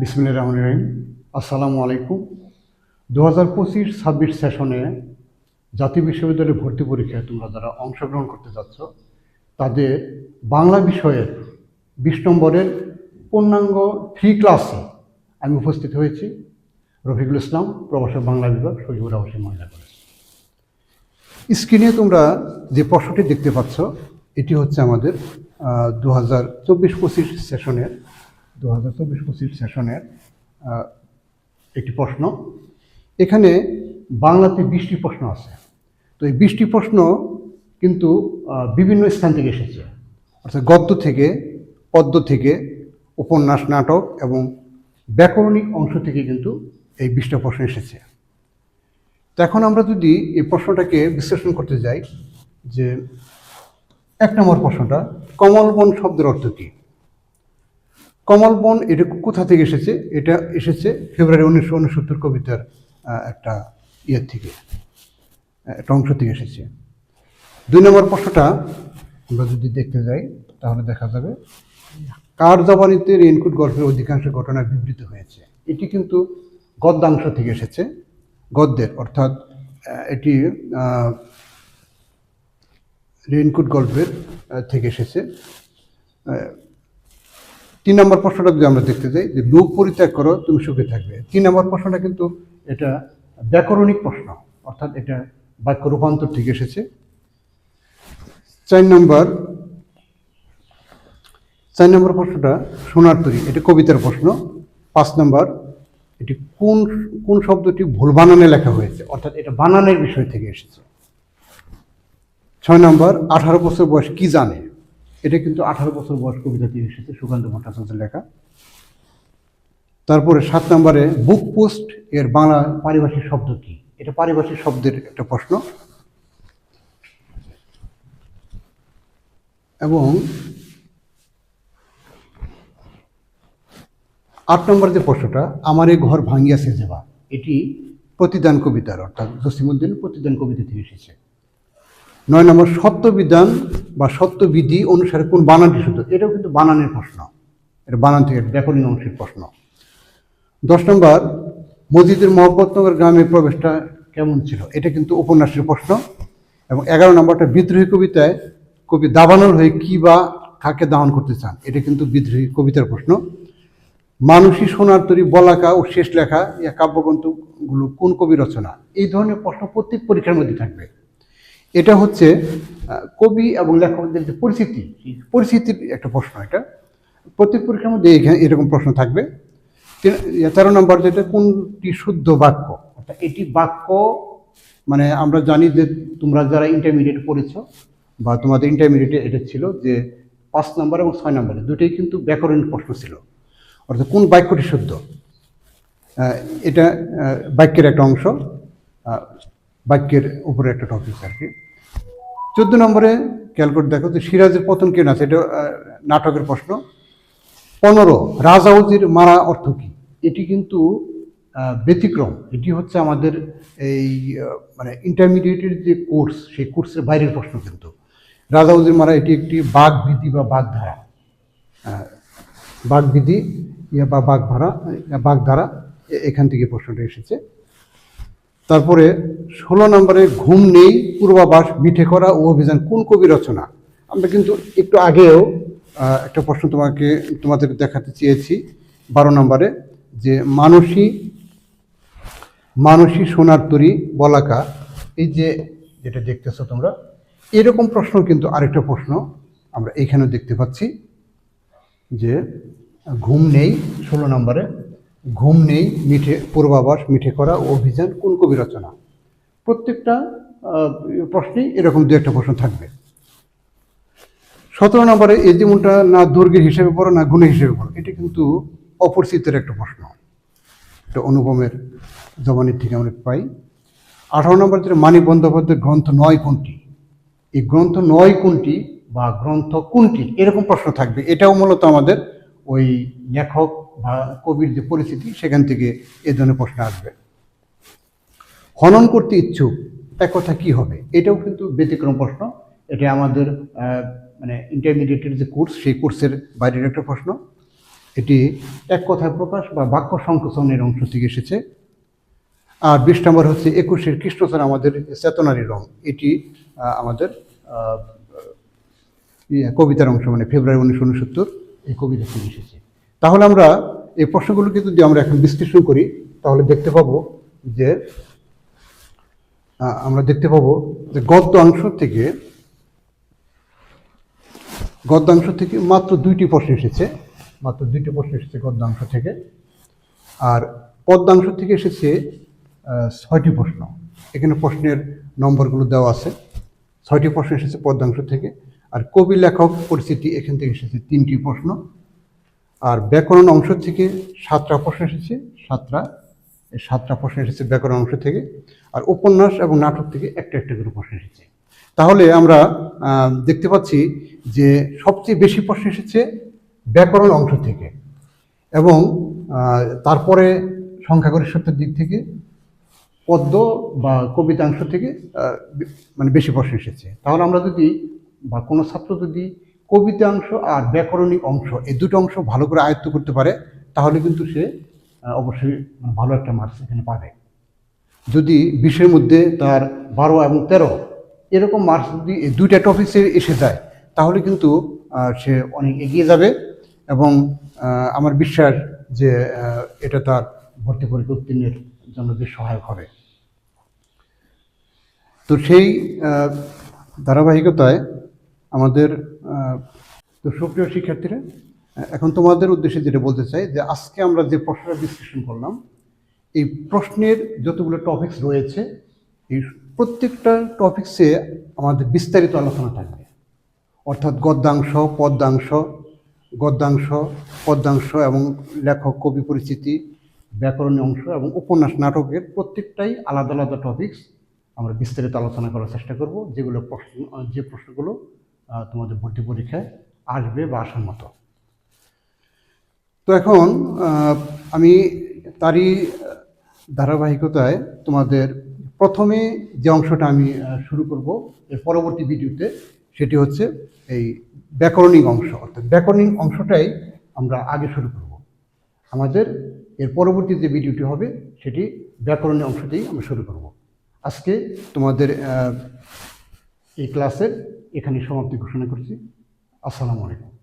বিসমিল্লা রহমান রহিম। আসসালামু আলাইকুম। দু হাজার পঁচিশ ছাব্বিশ সেশনে জাতীয় বিশ্ববিদ্যালয়ে ভর্তি পরীক্ষায় তোমরা যারা অংশগ্রহণ করতে যাচ্ছ, তাদের বাংলা বিষয়ের বিশ নম্বরের পূর্ণাঙ্গ ফ্রি ক্লাসে আমি উপস্থিত হয়েছি। রফিকুল ইসলাম প্রবাসী বাংলা বিভাগ সজিবুর আবাসী মহিলা কলেজ। স্ক্রিনে তোমরা যে প্রশ্নটি দেখতে পাচ্ছ, এটি হচ্ছে আমাদের দু হাজার চব্বিশ পঁচিশ সেশনের দু হাজার চব্বিশ পঁচিশ সেশনের একটি প্রশ্ন। এখানে বাংলাতে বৃষ্টি প্রশ্ন আছে। তো এই বৃষ্টি প্রশ্ন কিন্তু বিভিন্ন স্থান থেকে এসেছে। অর্থাৎ গদ্য থেকে, পদ্য থেকে, উপন্যাস, নাটক এবং ব্যাকরণিক অংশ থেকে কিন্তু এই বিশটা প্রশ্ন এসেছে। তো এখন আমরা যদি এই প্রশ্নটাকে বিশ্লেষণ করতে যাই, যে এক নম্বর প্রশ্নটা কমলবন শব্দের অর্থ কী? কমলবন এটা কোথা থেকে এসেছে? এটা এসেছে ফেব্রুয়ারি উনিশশো উনসত্তর কবিতার একটা ইয়ের থেকে একটা অংশ থেকে এসেছে। দুই নম্বর প্রশ্নটা আমরা যদি দেখতে যাই তাহলে দেখা যাবে কার জবানিতে রেইনকোট গল্পের অধিকাংশ ঘটনা বিবৃত হয়েছে? এটি কিন্তু গদ্যাংশ থেকে এসেছে গদ্যের অর্থাৎ এটি আহ, রেইনকোট গল্পের থেকে এসেছে। তিন নম্বর প্রশ্নটা যদি আমরা দেখতে যাই, যে লোভ পরিত্যাগ করো, তুমি সুখে থাকবে। তিন নম্বর প্রশ্নটা কিন্তু এটা ব্যাকরণিক প্রশ্ন, অর্থাৎ এটা বাক্য রূপান্তর থেকে এসেছে। চার নম্বর চার নম্বর প্রশ্নটা সোনার তৈরি, এটা কবিতার প্রশ্ন। পাঁচ নম্বর, এটি কোন কোন শব্দটি ভুল বানানে লেখা হয়েছে, অর্থাৎ এটা বানানের বিষয় থেকে এসেছে। ছয় নম্বর, আঠারো বছর বয়স কি জানে? এটা কিন্তু আঠারো বছর বয়স কবিতা থেকে এসেছে, সুকান্ত ভট্টাচার্যের লেখা। তারপরে সাত নম্বরে, বুক পোস্ট এর বাংলা পারিভাষিক শব্দ কি? এটা পারিভাষিক শব্দের একটা প্রশ্ন। এবং আট নম্বর যে প্রশ্নটা, আমার এই ঘর ভাঙ্গিয়াছে যাবা এটি প্রতিদান কবিতার, অর্থাৎ জসিমুদ্দিন প্রতিদান কবিতা থেকে এসেছে। নয় নম্বর সত্যবিধান বা সত্যবিধি অনুসারে কোন বানানটি শুদ্ধ? এটাও কিন্তু বানানের প্রশ্ন। এটা বানান থেকে ব্যাকরণ অংশের প্রশ্ন। দশ নম্বর, মসজিদের মহব্বতনগর গ্রামের প্রবেশটা কেমন ছিল? এটা কিন্তু উপন্যাসের প্রশ্ন। এবং এগারো নম্বরটা, বিদ্রোহী কবিতায় কবি দাবানল হয়ে কি বা কাকে দাহন করতে চান? এটা কিন্তু বিদ্রোহী কবিতার প্রশ্ন। মানুষই সোনার তরী, বলাকা ও শেষ লেখা ইয়া কাব্যগ্রন্থগুলো কোন কবি রচনা? এই ধরনের প্রশ্ন প্রত্যেক পরীক্ষার মধ্যে থাকবে। এটা হচ্ছে কবি এবং লেখকদের যে সেই পরিচিতির একটা প্রশ্ন এটা। প্রত্যেক পরীক্ষার মধ্যে এখানে এরকম প্রশ্ন থাকবে। ইয়ে, তেরো নম্বর যেটা কোনটি শুদ্ধ বাক্য? অর্থাৎ এটি বাক্য মানে আমরা জানি যে তোমরা যারা ইন্টারমিডিয়েট পড়েছো বা তোমাদের ইন্টারমিডিয়েটে এটা ছিল যে পাঁচ নম্বর এবং ছয় নম্বরে দুটোই কিন্তু ব্যাকরণ প্রশ্ন ছিল। অর্থাৎ কোন বাক্যটি শুদ্ধ? এটা বাক্যের একটা অংশ বাক্যের উপরে একটা টপিক আর কি। চোদ্দ নম্বরে খেয়াল করে দেখো যে সিরাজের পতন কেন আছে? এটা নাটকের প্রশ্ন। পনেরো, রাজাউজির মারা অর্থ কী? এটি কিন্তু ব্যতিক্রম। এটি হচ্ছে আমাদের এই মানে ইন্টারমিডিয়েটের যে কোর্স সেই কোর্সের বাইরের প্রশ্ন কিন্তু। রাজাউজির মারা এটি একটি বাঘবিধি বা বাগধারা। ইয়া বা বাগধারা বাগধারা এখান থেকে প্রশ্নটা এসেছে। তারপরে ষোলো নম্বরে ঘুম নেই, পূর্বাভাস, মিঠে করা ও অভিযান। কোন কবি রচনা? আমরা কিন্তু একটু আগেও একটা প্রশ্ন তোমাকে, তোমাদের দেখাতে চেয়েছি বারো নম্বরে, যে মানসী মানসী সোনার তরী বলাকা। এই যে যেটা দেখতেছো তোমরা, এরকম প্রশ্ন কিন্তু আরেকটা প্রশ্ন আমরা এইখানেও দেখতে পাচ্ছি, যে ঘুম নেই, ষোলো নম্বরে ঘুম নেই, মিঠে, পূর্বাভাস, মিঠে করা অভিযান, কোন কবি রচনা? প্রত্যেকটা প্রশ্নেই এরকম দু একটা প্রশ্ন থাকবে। সতেরো নম্বরে, এই যেমনটা না দৈর্ঘ্যের হিসেবে পড়ো, না গুণের হিসেবে পড়ো, এটা কিন্তু অপরিচিতের একটা প্রশ্ন। এটা অনুপমের জবানির থেকে আমরা পাই। আঠারো নম্বর যেটা মানিক বন্দ্যোপাধ্যায়ের গ্রন্থ নয় কোনটি? এই গ্রন্থ নয় কোনটি বা গ্রন্থ কোনটি? এরকম প্রশ্ন থাকবে। এটাও মূলত আমাদের ওই লেখক বা কবির যে পরিস্থিতি সেখান থেকে এ ধরনের প্রশ্ন আসবে। হনন করতে ইচ্ছুক এক কথা কি হবে? এটাও কিন্তু ব্যতিক্রম প্রশ্ন। এটা আমাদের মানে ইন্টারমিডিয়েটের যে কোর্স সেই কোর্সের বাইরের একটা প্রশ্ন। এটি এক কথায় প্রকাশ বা বাক্য সংকোচনের অংশ থেকে এসেছে। আর বিশ নম্বর হচ্ছে একুশের কৃষ্ণচর আমাদের চেতনারি রং এটি আমাদের ইয়ে, কবিতার অংশ মানে ফেব্রুয়ারি উনিশশো উনসত্তর। এই কবিতা থেকে এসেছে। তাহলে আমরা এই প্রশ্নগুলোকে যদি আমরা এখন বিশ্লেষণ করি, তাহলে দেখতে পাবো যে আমরা দেখতে পাবো যে গদ্য অংশ থেকে, গদ্যাংশ থেকে মাত্র দুইটি প্রশ্ন এসেছে। মাত্র দুইটি প্রশ্ন এসেছে গদ্যাংশ থেকে। আর পদ্মাংশ থেকে এসেছে ছয়টি প্রশ্ন। এখানে প্রশ্নের নম্বরগুলো দেওয়া আছে। ছয়টি প্রশ্ন এসেছে পদ্মাংশ থেকে। আর কবি লেখক পরিস্থিতি এখান থেকে এসেছে তিনটি প্রশ্ন। আর ব্যাকরণ অংশ থেকে সাতটা প্রশ্ন এসেছে, সাতটা সাতটা প্রশ্ন এসেছে ব্যাকরণ অংশ থেকে। আর উপন্যাস এবং নাটক থেকে একটা একটা করে প্রশ্ন এসেছে। তাহলে আমরা দেখতে পাচ্ছি যে সবচেয়ে বেশি প্রশ্ন এসেছে ব্যাকরণ অংশ থেকে এবং তারপরে সংখ্যাগরিষ্ঠতার দিক থেকে, পদ্য বা কবিতাংশ থেকে মানে বেশি প্রশ্ন এসেছে। তাহলে আমরা যদি বা কোনো ছাত্র যদি কবিতাংশ আর ব্যাকরণিক অংশ, এই দুটো অংশ ভালো করে আয়ত্ত করতে পারে, তাহলে কিন্তু সে অবশ্যই মানে ভালো একটা মার্কস এখানে পাবে। যদি বিশের মধ্যে তার বারো এবং তেরো এরকম মার্কস যদি এই দুইটা টপিক্সে এসে যায়, তাহলে কিন্তু সে অনেক এগিয়ে যাবে এবং আমার বিশ্বাস যে এটা তার ভর্তি পরীক্ষা উত্তীর্ণের জন্য বেশ সহায়ক হবে। তো সেই ধারাবাহিকতায় আমাদের তো সুপ্রিয় শিক্ষার্থীরা এখন তোমাদের উদ্দেশ্যে যেটা বলতে চাই যে আজকে আমরা যে প্রশ্নটা বিশ্লেষণ করলাম, এই প্রশ্নের যতগুলো টপিকস রয়েছে, এই প্রত্যেকটা টপিক্সে আমাদের বিস্তারিত আলোচনা থাকবে। অর্থাৎ গদ্যাংশ, পদ্যাংশ গদ্যাংশ, পদ্যাংশ এবং লেখক, কবি পরিচিতি, ব্যাকরণী অংশ এবং উপন্যাস, নাটকের প্রত্যেকটাই আলাদা আলাদা টপিকস আমরা বিস্তারিত আলোচনা করার চেষ্টা করব, যেগুলো প্রশ্ন, যে প্রশ্নগুলো তোমাদের ভর্তি পরীক্ষায় আসবে বা আসার মতো। তো এখন আমি তারই ধারাবাহিকতায় তোমাদের প্রথমে যে অংশটা আমি শুরু করব এর পরবর্তী ভিডিওতে, সেটি হচ্ছে এই ব্যাকরণিক অংশ। অর্থাৎ ব্যাকরণিক অংশটাই আমরা আগে শুরু করব। আমাদের এর পরবর্তী যে ভিডিওটি হবে, সেটি ব্যাকরণিক অংশতেই আমরা শুরু করব। আজকে তোমাদের এই ক্লাসের এখানে সমাপ্তি ঘোষণা করছি। আসসালামু আলাইকুম।